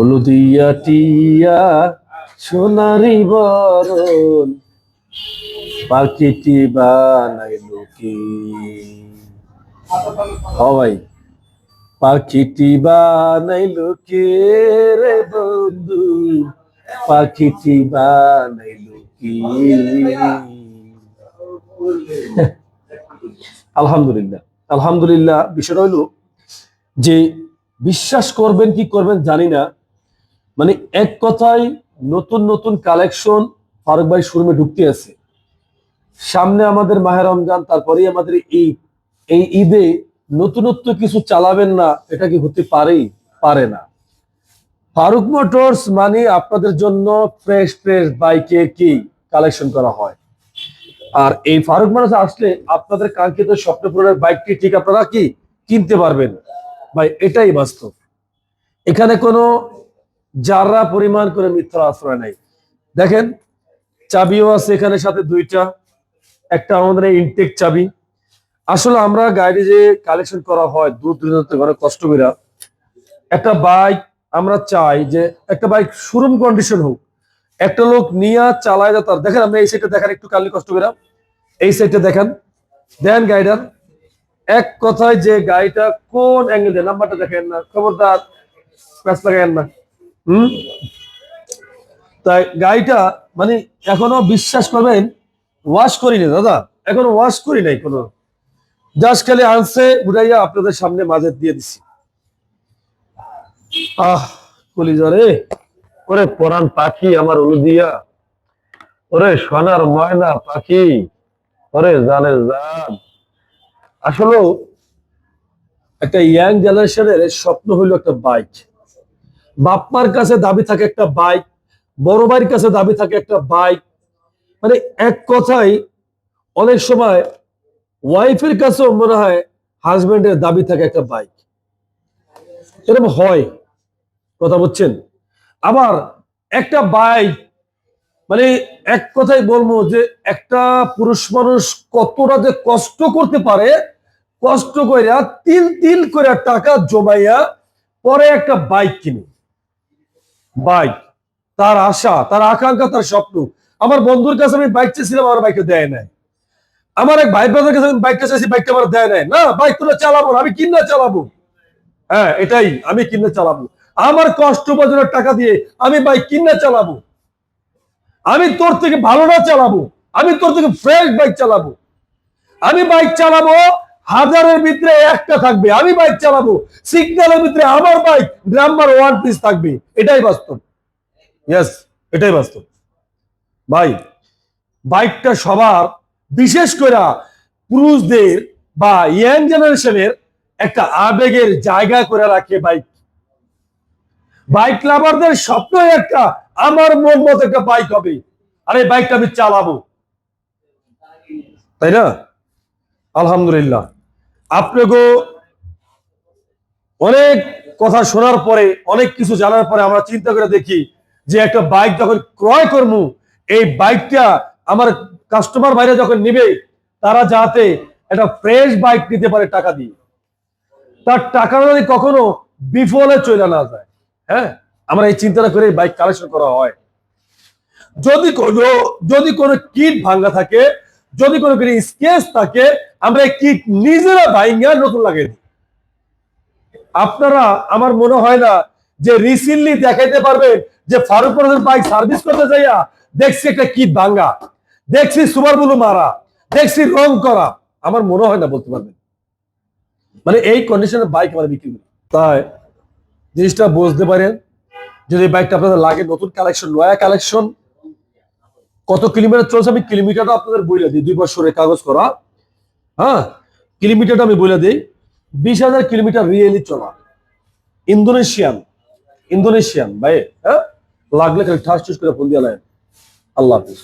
হলুদিয়া টিয়া সোনারি বরণ, পাখিটি বানাইল কি? ভাই, পাখিটি বানাইল কে রে বন্ধু? পাখিটি বানাইল কি? আলহামদুলিল্লাহ আলহামদুলিল্লাহ, বিষয়টা হইল যে বিশ্বাস করবেন কি করবেন জানি না মানে এক কথায় নতুন নতুন কালেকশন ফারুক ভাই শোরুমে ঢুকতে আছে। সামনে আমাদের মাহে রমজান, তারপরেই আমাদের ঈদ। এই ঈদে নতুনত্ব কিছু চালাবেন না, এটা কি হতে পারেই পারে না। ফারুক মোটরস মানে আপনাদের জন্য ফ্রেশ ফ্রেশ বাইকে কি কালেকশন করা হয়। আর এই ফারুক মোটরস আসলে আপনাদের কাঙ্ক্ষিত স্বপ্নপুরের বাইকটি ঠিক আপনারা কি কিনতে পারবেন? ভাই, এটাই বাস্তব। এখানে কোনো যারা পরিমাণ করে মিথ্যার আশ্রয় নাই দেখেন, চাবিও আছে এখানে সাথে দুইটা। একটা আমাদের ইনটেক চাবি। আসলে আমরা গাড়ি যে কালেকশন করা হয়, দূর দূরান্ত ঘরে কষ্ট করে, একটা বাইক আমরা চাই যে একটা বাইক শোরুম কন্ডিশন হোক। একটা লোক নিয়ে চালায় যা তার দেখেন আপনি এই সাইডটা দেখেন, একটু কালি কষ্ট করে। এই সাইডটা দেখেন। দেন গাইডার এক কথায় যে গাড়িটা কোন অ্যাঙ্গেল দিয়ে নাম্বারটা দেখেন না, খবরদার প্যাচ লাগাইন না। তাই গাড়িটা মানে এখনও বিশ্বাস করবেন ওয়াশ করিনি দাদা। এখনও ওয়াশ করি নাই কোনো। জাস্ট খালি আনসে উঠাইয়া আপনাদের সামনে মাঝে দিয়ে দিছি। আহ, কলিজা রে। ওরে পরান পাখি আমার দিয়া ওরে সোনার ময়না পাখি। ওরে জানের জান আসলেও একটা ইয়াং জেনারেশনের স্বপ্ন হইল একটা বাইক বাপমার কাছে দাবি থাকে একটা বাইক বড় ভাইয়ের কাছে দাবি থাকে একটা বাইক মানে এক কথাই অনেক সময় ওয়াইফের কাছেও মনে হয় হাজবেন্ডের দাবি থাকে একটা বাইক এরকম হয়, কথা বলছেন? আবার একটা বাইক মানে এক কথাই বলব যে একটা পুরুষ মানুষ কতটা যে কষ্ট করতে পারে, কষ্ট কইরা তিল তিল করে টাকা জমাইয়া পরে একটা বাইক কিনে। বাইক, তার আশা, তার আকাঙ্ক্ষা, তার স্বপ্ন। আমার বন্ধুর কাছে আমি বাইক চেয়েছিলাম আমার বাইকে দেয় নাই। আমার এক ভাই ব্রাদার কাছে আমি বাইকটা চাইছি বাইকটা আমার দেয় নাই। না, বাইক তোরা চালাবো আমি কিনে চালাবো। হ্যাঁ এটাই, আমি কিনে চালাবো। আমার কষ্ট উপার্জনের টাকা দিয়ে আমি বাইক কিনে চালাবো। আমি তোর থেকে ভালো না চালাবো। আমি তোর থেকে ফ্রেশ বাইক চালাবো। আমি বাইক চালাবো হাজারের ভিতরে একটা থাকবে। আমি বাইক চালাবো। সিগন্যালের ভিতরে আমার বাইক নাম্বার ওয়ান পিস থাকবে। এটাই বাস্তব। ইয়েস এটাই বাস্তব। ভাই বাইকটা সবার, বিশেষ করে পুরুষদের বা ইয়াং জেনারেশনের একটা আবেগের জায়গা করে রাখে বাইক বাইক লাভারদের স্বপ্নই একটা, আমার মন মতো একটা বাইক হবে। আর এই বাইকটা আমি চালাবো। তাই না? আলহামদুলিল্লাহ। আপনাকে অনেক কথা শোনার পরে, অনেক কিছু জানার পরে আমরা চিন্তা করে দেখি যে একটা বাইক যখন ক্রয় করব, এই বাইকটা আমার কাস্টমার বাইরে যখন নিবে, তারা যাতে একটা ফ্রেশ বাইক নিতে পারে টাকা দিয়ে। তার টাকা যদি কখনো বিফলে চলে না যায় হ্যাঁ? আমরা এই চিন্তাটা করে বাইক কালেকশন করা হয়। যদি কোনো যদি কোনো কিট ভাঙ্গা থাকে যদি কোনো কোনো স্কেচ থাকে, আমরা কিট নিজেরা ভাঙ্গা নতুন লাগিয়ে দিই। আপনারা, আমার মনে হয় না যে রিসেন্টলি দেখাইতে পারবেন যে ফারুক মোটরসের বাইক সার্ভিস করতে যাইয়া দেখছি একটা কিট ভাঙ্গা, দেখছি সুপার বুলু মারা, দেখছি রং করা, আমার মনে হয় না বলতে পারবেন। মানে এই কন্ডিশনের বাইক আমরা বিক্রি করি। তাই জিনিসটা বুঝতে পারেন, যদি বাইকটা আপনাদের লাগে, নতুন কালেকশন নয়া কালেকশন কত কিলোমিটার চলছে আমি কিলোমিটারটা আপনাদের বইলে দিই দুই বছরের কাগজ করা। হ্যাঁ কিলোমিটারটা আমি বলে দিই, বিশ হাজার কিলোমিটার রিয়েলি চলা। ইন্দোনেশিয়ান ইন্দোনেশিয়ান, ভাই হ্যাঁ? লাগলে খালি ঠাস ঠুস করে ফোন দিয়ে আল্লাহ হাফিজ।